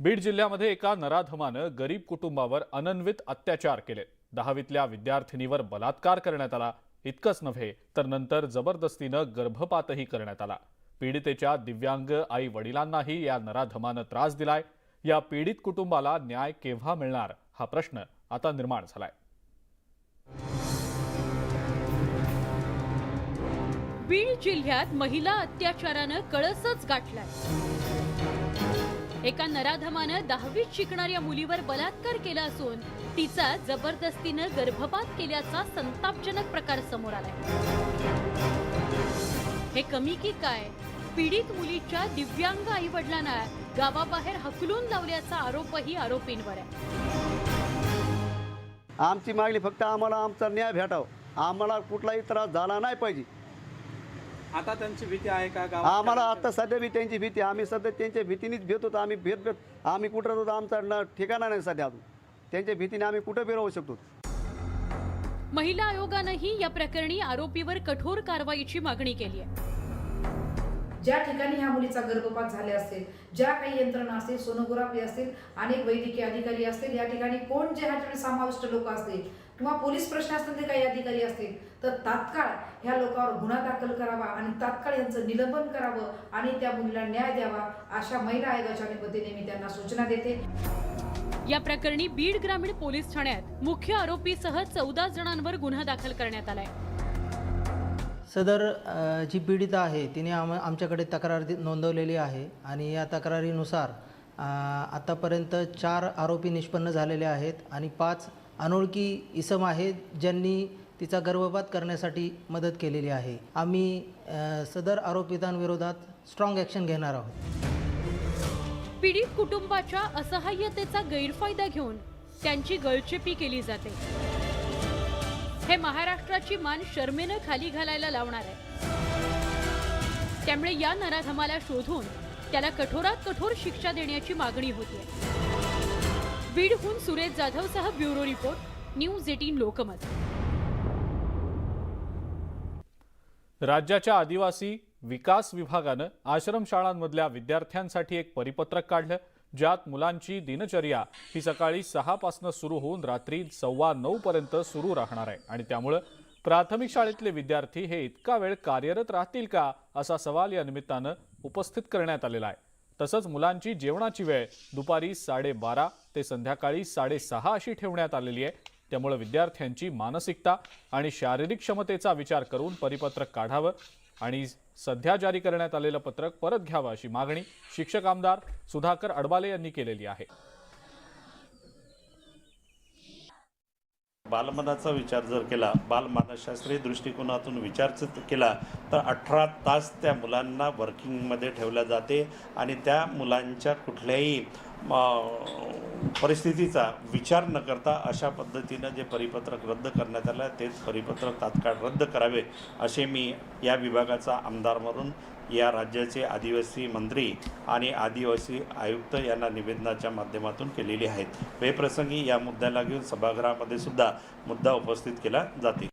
बीड जिल्ह्यामध्ये एका नराधमानं गरीब कुटुंबावर अनन्वित अत्याचार केले. दहावीतल्या विद्यार्थिनीवर बलात्कार करण्यात आला. इतकंच नव्हे तर नंतर जबरदस्तीनं गर्भपातही करण्यात आला. पीडितेच्या दिव्यांग आई वडिलांनाही या नराधमानं त्रास दिलाय. या पीडित कुटुंबाला न्याय केव्हा मिळणार हा प्रश्न आता निर्माण झालाय. बीड जिल्ह्यात महिला अत्याचारानं कळसच गाठलाय. एका नराधमानं दहावीत शिकणाऱ्या मुलीवर बलात्कार केला असून तिचा जबरदस्तीनं गर्भपात केल्याचा संतापजनक प्रकार समोर आलाय. हे कमी की काय? पीडित मुलीच्या दिव्यांग आई वडिलांना गावाबाहेर हकलून लावल्याचा आरोपही आरोपींवर आहे. आमची मागणी फक्त आम्हाला आमचा न्याय भेटावा. आम्हाला कुठलाही त्रास झाला नाही पाहिजे. आता त्यांची भीती आहे का आम्हाला आता सध्या बी त्यांची भीती आम्ही सध्या त्यांच्या भीतीनेच भेट होतो. आम्ही भेट भेट आम्ही कुठं होतो आमचा न- ठिकाणा नाही सध्या अजून. त्यांच्या भीतीने आम्ही कुठं बी राहू शकतो. महिला आयोगानंही या प्रकरणी आरोपीवर कठोर कारवाईची मागणी केली आहे. ज्या ठिकाणी ह्या मुलीचा गर्भपात झाले असेल ज्या काही यंत्रणा असतील सोनोग्राफी असतील अनेक वैद्यकीय अधिकारी असतील या ठिकाणी कोण जे ह्याच्याकडे समाविष्ट लोक असतील किंवा पोलीस प्रशासनाचे काही अधिकारी असतील तर तात्काळ ह्या लोकांवर गुन्हा दाखल करावा आणि तात्काळ यांचं निलंबन करावं आणि त्या मुलीला न्याय द्यावा अशा महिला आयोगाच्या वतीने मी त्यांना सूचना देते. या प्रकरणी बीड ग्रामीण पोलीस ठाण्यात मुख्य आरोपीसह चौदा जणांवर गुन्हा दाखल करण्यात आलाय. सदर अ, जी पीडिता आहे तिने आम आमच्याकडे तक्रार दि- नोंदवलेली आहे आणि या तक्रारीनुसार अ, आतापर्यंत चार आरोपी निष्पन्न झालेले आहेत आणि पाच अनोळखी इसम आहेत ज्यांनी तिचा गर्भपात करण्यासाठी मदत केलेली आहे. आम्ही सदर आरोपितांविरोधात स्ट्रॉंग ॲक्शन घेणार आहोत. पीडित कुटुंबाच्या असहाय्यतेचा गैरफायदा घेऊन त्यांची गळचेपी केली जाते. हे महाराष्ट्राची मान शर्मेनं खाली घालायला लावणार आहे. त्यामुळे या नराधमाला शोधून त्याला कठोरात कठोर शिक्षा देण्याची मागणी होती बीडहून Suresh जाधवसह bureau report news eighteen Lokmat. राज्याच्या आदिवासी विकास विभागानं आश्रमशाळांमधल्या विद्यार्थ्यांसाठी एक परिपत्रक काढलं ज्यात मुलांची दिनचर्या ही सकाळी सहापासून सुरू होऊन रात्री सव्वा नऊपर्यंत सुरू राहणार आहे. आणि त्यामुळं प्राथमिक शाळेतले विद्यार्थी हे इतका वेळ कार्यरत राहतील का असा सवाल या निमित्तानं उपस्थित करण्यात आलेला आहे. तसंच मुलांची जेवणाची वेळ दुपारी साडेबारा ते संध्याकाळी साडेसहा अशी ठेवण्यात आलेली आहे. त्यामुळे विद्यार्थ्यांची मानसिकता आणि शारीरिक क्षमतेचा विचार करून परिपत्रक काढावं आणि सध्या जारी करण्यात आलेलं पत्रक परत घ्यावं अशी मागणी शिक्षक आमदार सुधाकर अडबाले यांनी केलेली आहे. बालमनाचा विचार जर केला बालमानसशास्त्रीय दृष्टिकोनातून विचार केला तर अठरा तास त्या मुलांना वर्किंगमध्ये ठेवल्या जाते आणि त्या मुलांच्या कुठल्याही म, परिस्थितीचा विचार न करता अशा पद्धतीनं जे परिपत्रक रद्द करण्यात आलं आहे तेच परिपत्रक तात्काळ रद्द करावे असे मी या विभागाचा आमदार म्हणून या राज्याचे आदिवासी मंत्री आणि आदिवासी आयुक्त यांना निवेदनाच्या माध्यमातून केलेली आहेत. वेप्रसंगी या मुद्द्याला घेऊन सभागृहामध्ये सुद्धा मुद्दा उपस्थित केला जातील